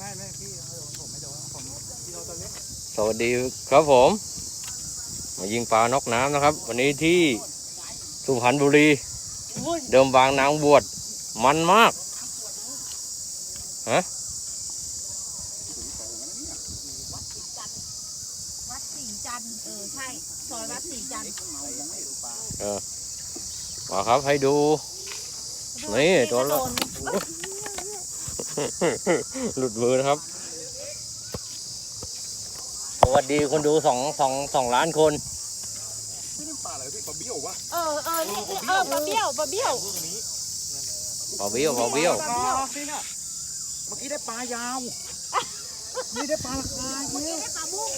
ไม่ไม่พี่เขาโดนผมไม่โดนผมพี่เขาตัวเล็กสวัสดีครับผม มายิงปลานอกน้ำนะครับ วันนี้ที่สุพรรณบุรี เดิมบางนางบวชมันมากฮะวัดศรีจันทร์เออใช่ซอยวัดศรีจันทร์มาครับให้ดูนี่ตัวละโดน หลุดมือนะครับ สวัสดีคนดูสองสองสองล้านคนพี่นี่ปลาอะไรพี่ปลาเบี้ยววะเออเออนี่เออปลาเบี้ยวปลาเบี้ยวเบาเบี้ยวเบาเบี้ยว ปลาพี่น่ะเมื่อกี้ได้ปลายาวนี่ได้ปลาราคาเมื่อเยกี้อะได้ปลาบุ้ง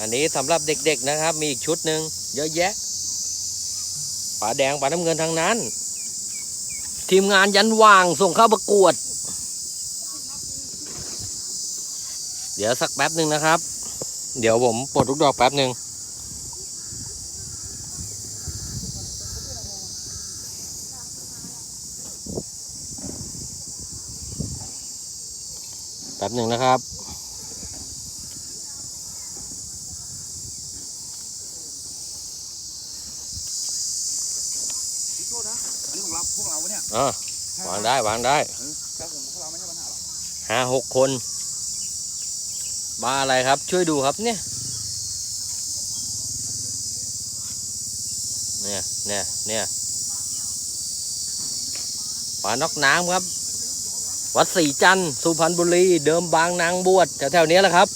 อันนี้สำหรับเด็กๆนะครับ มีอีกชุดหนึ่งเยอะแยะปลาแดงปลาน้ำเงินทั้งนั้น ทีมงานยันว่างส่งเข้าประกวด เดี๋ยวสักแป๊บหนึ่งนะครับ เดี๋ยวผมปลดลูกดอกแป๊บหนึ่งแป๊บหนึ่งนะครับ พี่โทษนะอันนี้ของเรา วาเนี่ยอะวางได้วางได้แต่ผมพวกเราไม่ใช่ปัญหาหรอกห้าหกคนปลาอะไรครับ ช่วยดูครับเนี่ย เนี่ยเนี่ยเนี่ยปลานอกน้ำครับ วัดศรีจันทร์สุพรรณบุรี เดิมบางนางบวชแถวๆนี้แหละครับ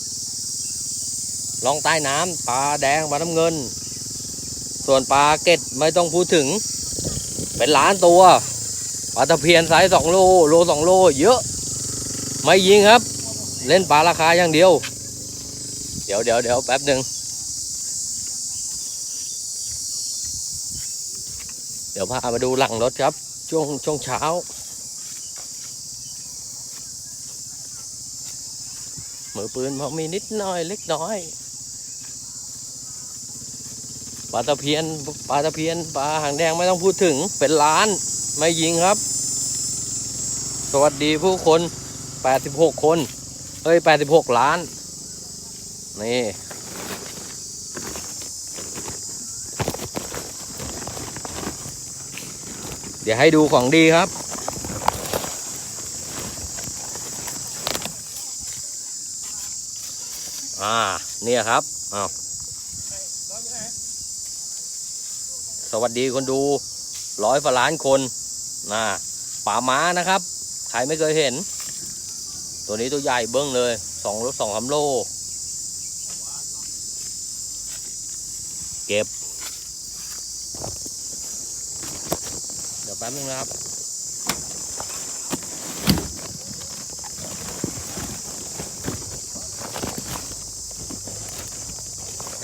ลองใต้น้ำปลาแดงปลาน้ำเงิน ส่วนปลาเก็ดไม่ต้องพูดถึง เป็นล้านตัว ปลาตะเพียนไซส์สองโลโลสองโล เยอะ ไม่ยิงครับ เล่นปลาราคาอย่างเดียว เดี๋ยวเดี๋ยวเดี๋ยวแป๊บหนึ่งเดี๋ยวพามาดูหลังรถครับ ช่วงช่วงเช้า มือปืนพอมีนิดหน่อยเล็กน้อยปลาตะเพียนปลาตะเพียนปลาหางแดงไม่ต้องพูดถึงเป็นล้าน ไม่ยิงครับ สวัสดีผู้คน 86 คน เอ้ย 86 ล้าน นี่ เดี๋ยวให้ดูของดีครับ อ่า เนี่ยครับอ้าวสวัสดีคนดูร้อยฝาล้านคน นะป่าม้านะครับ ใครไม่เคยเห็น ตัวนี้ตัวใหญ่เบิ้งเลยสองรถสองสามโล เก็บ เดี๋ยวแป๊บนึงนะครับ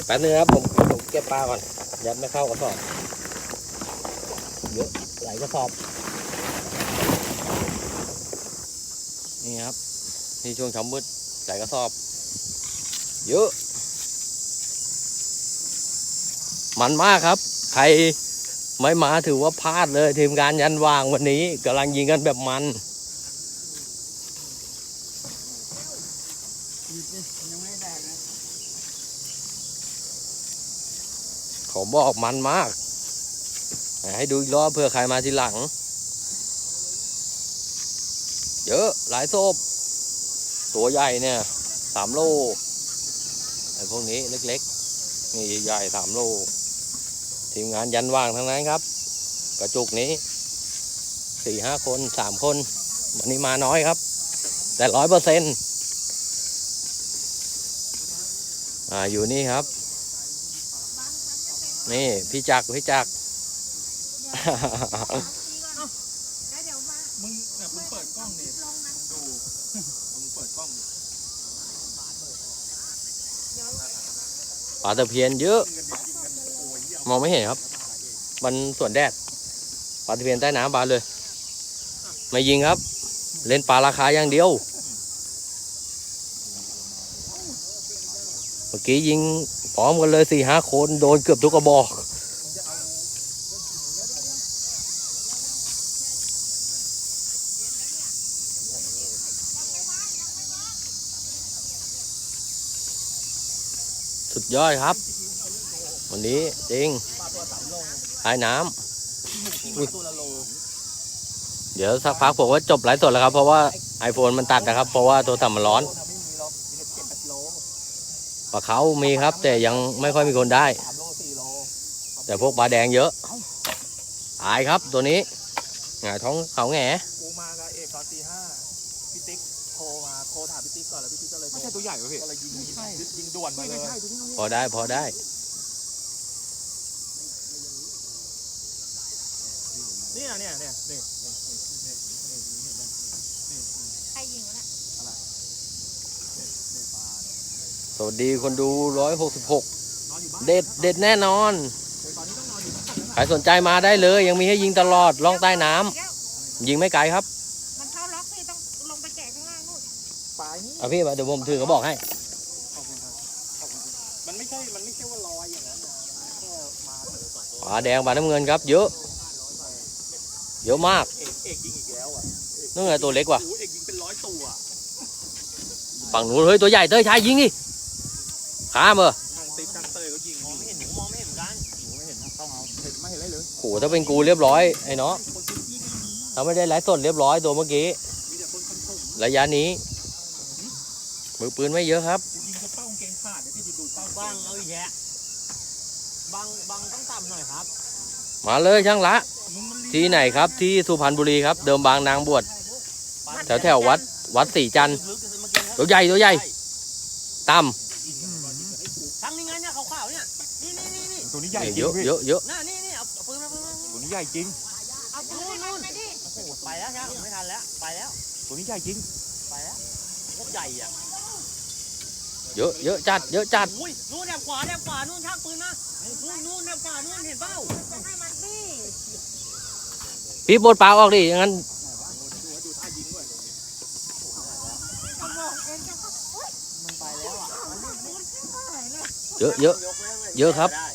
แป๊บนึงนะครับผมผมเก็บปลาก่อนยัดไม่เข้ากระสอบเยอะหลายกระสอบ นี่ครับนี่ช่วงเช้ามืดหลายกระสอบ เยอะ มันมากครับ ใครไม่มาถือว่าพลาดเลย ทีมงานยันวางวันนี้กำลังยิงกันแบบมันยังไม่ได้แดกนะขอบอกมันมาก ให้ดูอีกรอบเผื่อใครมาทีหลัง เยอะหลายโซบตัวใหญ่เนี่ยสามโลไอ้พวกนี้เล็กๆนี่ใหญ่สามโลทีมงานยันว่างทั้งนั้นครับ กระจุกนี้สี่ห้าคนสามคนวันนี้มาน้อยครับ แต่ร้อยเปอร์เซ็นต์อ่าอยู่นี่ครับ นี่พี่จักพี่จักร แล้วเดี๋ยวมา มึงเนี่ยมึงเปิดกล้องนี่ ลงนะ ดูมึงเปิดกล้องดิ ปลาตะเพียนเยอะ มองไม่เห็นครับ มันสวนแดดปลาตะเพียนใต้น้ำบานเลย ไม่ยิงครับ เล่นปลาราคาอย่างเดียว เมื่อกี้ยิงพร้อมกันเลยสี่ห้าคนโดนเกือบทุกกระบอก สุดยอดครับ วันนี้จริงใต้น้ำเดี๋ยวสักพักผมว่าจบไลฟ์สดแล้วครับ เพราะว่า iPhone มันตัดนะครับ เพราะว่าโทรศัพท์มันร้อนปลาเขามีครับ แต่ยังไม่ค่อยมีคนได้ แต่พวกปลาแดงเยอะตายครับตัวนี้หงายท้องเขาแหง กูมากับเอกตอนตีห้าพี่ติ๊ก โทรมาโทรถามพี่ติ๊กก่อนแล้วพี่ติ๊กก็เลยไม่ใช่ตัวใหญ่ป่ะพี่ก็เลยยิงยิงยิงด่วนมาเลยพอได้พอได้นี่นะเนี่ยเนี่ยนี่ใครยิงวะน่ะสวัสดีคนดูร้อยหกสิบหกนอนอยู่บ้านเด็ดเด็ดแน่นอนตอนนี้ต้องนอนอยู่บ้านใครสนใจมาได้เลย ยังมีให้ยิงตลอดล่องใต้น้ำแล้วยิงไม่ไกลครับ เอาพี่มาเดี๋ยวผมถือกระบอกให้ ขอบคุณครับขอบคุณครับมันไม่ใช่ มันไม่ใช่ว่าลอยอย่างนั้นนะมันแค่มาเถอะสองตัวปลาแดงปลาน้ำเงินครับ เยอะ เยอะมากเอกเอกยิงอีกแล้วอะนู่นไงตัวเล็กว่ะ โอ้โหเอกยิงเป็นร้อยตัวอะฝั่งนู้นเฮ้ยตัวใหญ่เต้ยชายยิงดิข้ามเออทางติ๊กทางเตยก็ยิงมองไม่เห็นหนูมองไม่เห็นกันหนูไม่เห็นนะต้องเอาเห็นไม่เห็นอะไรเลยโหถ้าเป็นกูเรียบร้อยไอ้เนาะคนพื้นที่ไม่มีถ้าไม่ได้ไลฟ์สดเรียบร้อยตัวเมื่อกี้ มีแต่คนคนถมระยะนี้ มือปืนไม่เยอะครับยิงกระเป้ากางเกงขาดเดี๋ยวพี่จะดูเป้าบังเอาอีกแยะบังบังต้องต่ำหน่อยครับ มาเลยช่างละมึงมันที่ไหนครับที่สุพรรณบุรีครับ เดิมบางนางบวชแถวแถววัดวัดศรีจันทร์ลึกๆเมื่อกี้นะตัวใหญ่ตัวใหญ่ต่ทั้งนี้ไงเนี่ยขาวๆเนี่ยนี่นี่นี่นี่ตัวนี้ใหญ่จริงำเยอะพี่เยอะเยอะน่านี่นี่เอาเอาปืนมาปืนมาปืนตัวนี้ใหญ่จริงเอาปืนมันไปดิโอ้โหไปแล้วครับไม่ทันแล้วไปแล้วตัวนี้ใหญ่จริงไปแล้วโคตรใหญ่อะ เยอะเยอะจัด เยอะจัด อุ้ยนู่นแนบขวาแนบขวานู่นช่างปืนมานู่นนู่นแนบขวานู่นเห็นเปล่าจะให้มันดิพี่ปลดปลาออกดิอย่างนั้นเอาบอกเองจะก็โอ๊ยมันไปแล้วอะมันไม่ได้เลยเยอะเยอะยกแล้วเยอะครับได้